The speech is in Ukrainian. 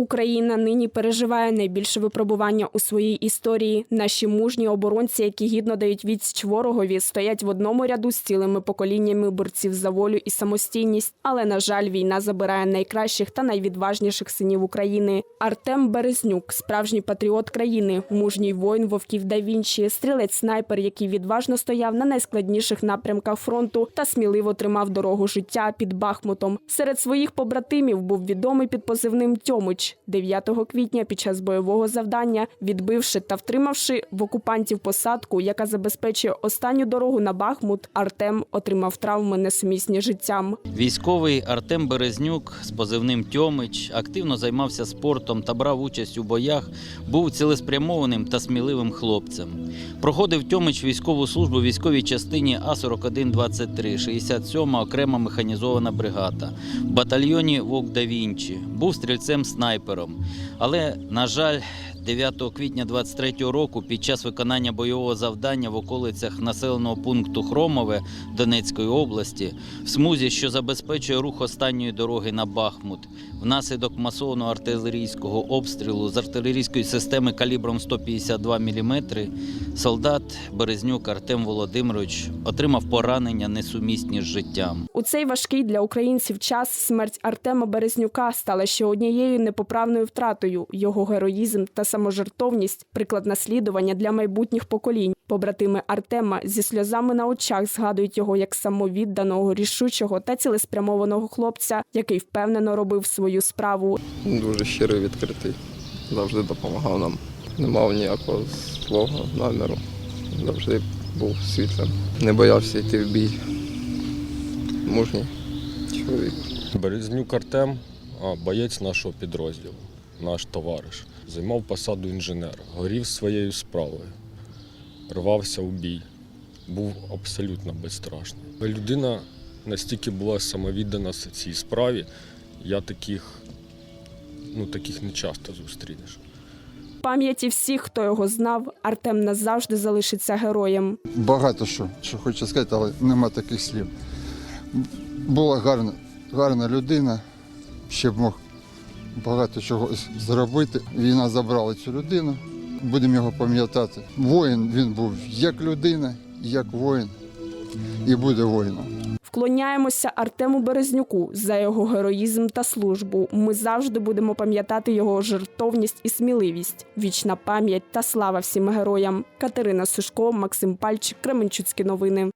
Україна нині переживає найбільше випробування у своїй історії. Наші мужні оборонці, які гідно дають відсіч ворогові, стоять в одному ряду з цілими поколіннями борців за волю і самостійність. Але на жаль, війна забирає найкращих та найвідважніших синів України. Артем Березнюк, справжній патріот країни, мужній воїн вовків да Вінчі, стрілець снайпер, який відважно стояв на найскладніших напрямках фронту та сміливо тримав дорогу життя під Бахмутом. Серед своїх побратимів був відомий під позивним Тьомич 9 квітня під час бойового завдання, відбивши та втримавши в окупантів посадку, яка забезпечує останню дорогу на Бахмут. Артем отримав травми несумісні життям. Військовий Артем Березнюк з позивним Тьомич активно займався спортом та брав участь у боях, був цілеспрямованим та сміливим хлопцем. Проходив Тьомич військову службу в військовій частині А4123, 67 окрема механізована бригада, в батальйоні Вовк да Вінчі, був стрільцем-снайпером. Але, на жаль, 9 квітня 23 року під час виконання бойового завдання в околицях населеного пункту Хромове Донецької області в смузі, що забезпечує рух останньої дороги на Бахмут, внаслідок масованого артилерійського обстрілу з артилерійської системи калібром 152 мм, солдат Березнюк Артем Володимирович отримав поранення несумісні з життям. У цей важкий для українців час смерть Артема Березнюка стала ще однією непоправною втратою. Його героїзм та саможертовність приклад наслідування для майбутніх поколінь. Побратими Артема зі сльозами на очах згадують його як самовідданого, рішучого та цілеспрямованого хлопця, який впевнено робив свою справу. Дуже щирий, відкритий. Завжди допомагав нам. Не мав ніякого злого наміру. Завжди був світлим. Не боявся йти в бій. Мужній чоловік. Березнюк Артем, боєць нашого підрозділу, наш товариш. Займав посаду інженера, горів своєю справою, рвався у бій, був абсолютно безстрашний. Людина настільки була самовіддана цій справі, я таких, ну, таких не часто зустрінеш. Пам'яті всіх, хто його знав, Артем назавжди залишиться героєм. багато що, що хочу сказати, але нема таких слів. Була гарна, гарна людина, ще б мог багато чого зробити. Війна забрала цю людину. Будемо його пам'ятати. Воїн він був як людина, як воїн, і буде воїном. Вклоняємося Артему Березнюку за його героїзм та службу. Ми завжди будемо пам'ятати його жертовність і сміливість. Вічна пам'ять та слава всім героям. Катерина Сушко, Максим Пальчик, Кременчуцькі новини.